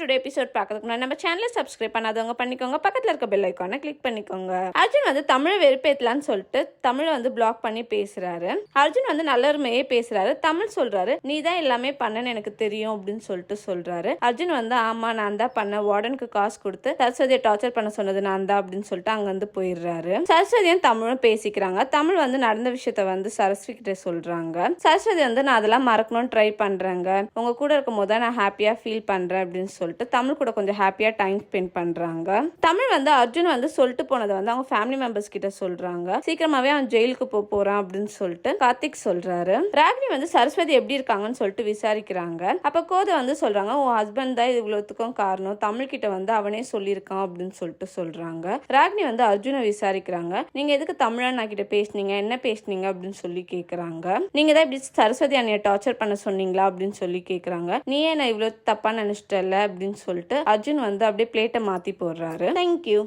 Today episode பார்க்கறதுக்கு முன்னாடி நம்ம சேனலை சப்ஸ்கிரைப் பண்ணாதவங்க பண்ணிக்கோங்க. பக்கத்தில் இருக்க பெல் ஐக்கானை கிளிக் பண்ணிக்கோங்க. அர்ஜுன் வந்து தமிழை வெறுப்பேற்றலான்னு சொல்லிட்டு தமிழை வந்து பிளாக் பண்ணி பேசுறாரு. அர்ஜுன் வந்து நல்லருமையே பேசுறாரு. தமிழ் சொல்றாரு நீ தான் எல்லாமே பண்ணன்னு எனக்கு தெரியும் அப்படின்னு சொல்லிட்டு சொல்றாரு. அர்ஜுன் வந்து ஆமா நான் தான் பண்ண வார்டனுக்கு காசு கொடுத்து சரஸ்வதியை டார்ச்சர் பண்ண சொன்னது நான் தான் அப்படின்னு சொல்லிட்டு அங்க வந்து போயிடுறாரு. சரஸ்வதியும் தமிழும் பேசிக்கிறாங்க. தமிழ் வந்து நடந்த விஷயத்த வந்து சரஸ்வதி கிட்ட சொல்றாங்க. சரஸ்வதி வந்து நான் அதெல்லாம் மறக்கணும்னு ட்ரை பண்றேங்க. உங்க கூட இருக்கும் போது நான் ஹாப்பியா ஃபீல் பண்றேன் அப்படின்னு சொல்லி சொல்லிட்டு தமிழ் கூட கொஞ்சம் ஹாப்பியாக டைம் ஸ்பெண்ட் பண்ணுறாங்க தமிழ் வந்து அர்ஜுன் வந்து சொல்லிட்டு போனதை வந்து அவங்க ஃபேமிலி மெம்பர்ஸ் கிட்ட சொல்கிறாங்க சீக்கிரமாகவே அவன் ஜெயிலுக்கு போக போகிறான் அப்படின்னு சொல்லிட்டு கார்த்திக் சொல்கிறாரு ராகினி வந்து சரஸ்வதி எப்படி இருக்காங்கன்னு சொல்லிட்டு விசாரிக்கிறாங்க. அப்போ கோதை வந்து சொல்கிறாங்க உன் ஹஸ்பண்ட் தான் இது இவ்வளோத்துக்கும் காரணம். தமிழ் கிட்ட வந்து அவனே சொல்லியிருக்கான் அப்படின்னு சொல்லிட்டு சொல்கிறாங்க ராகினி வந்து அர்ஜுனை விசாரிக்கிறாங்க. நீங்கள் எதுக்கு தமிழண்ணா கிட்ட பேசுனீங்க? என்ன பேசுனீங்க? அப்படின்னு சொல்லி கேட்குறாங்க நீங்கள் தான் இப்படி சரஸ்வதி அண்ணியை டார்ச்சர் பண்ண சொன்னீங்களா? அப்படின்னு சொல்லி கேட்குறாங்க நீ ஏன் நான் இவ்வளோ தப்பாக நினச்சிட்டல அப்படின்னு சொல்லிட்டு அர்ஜுன் வந்து அப்படியே பிளேட்டை மாத்தி போடுறாரு. தேங்க்யூ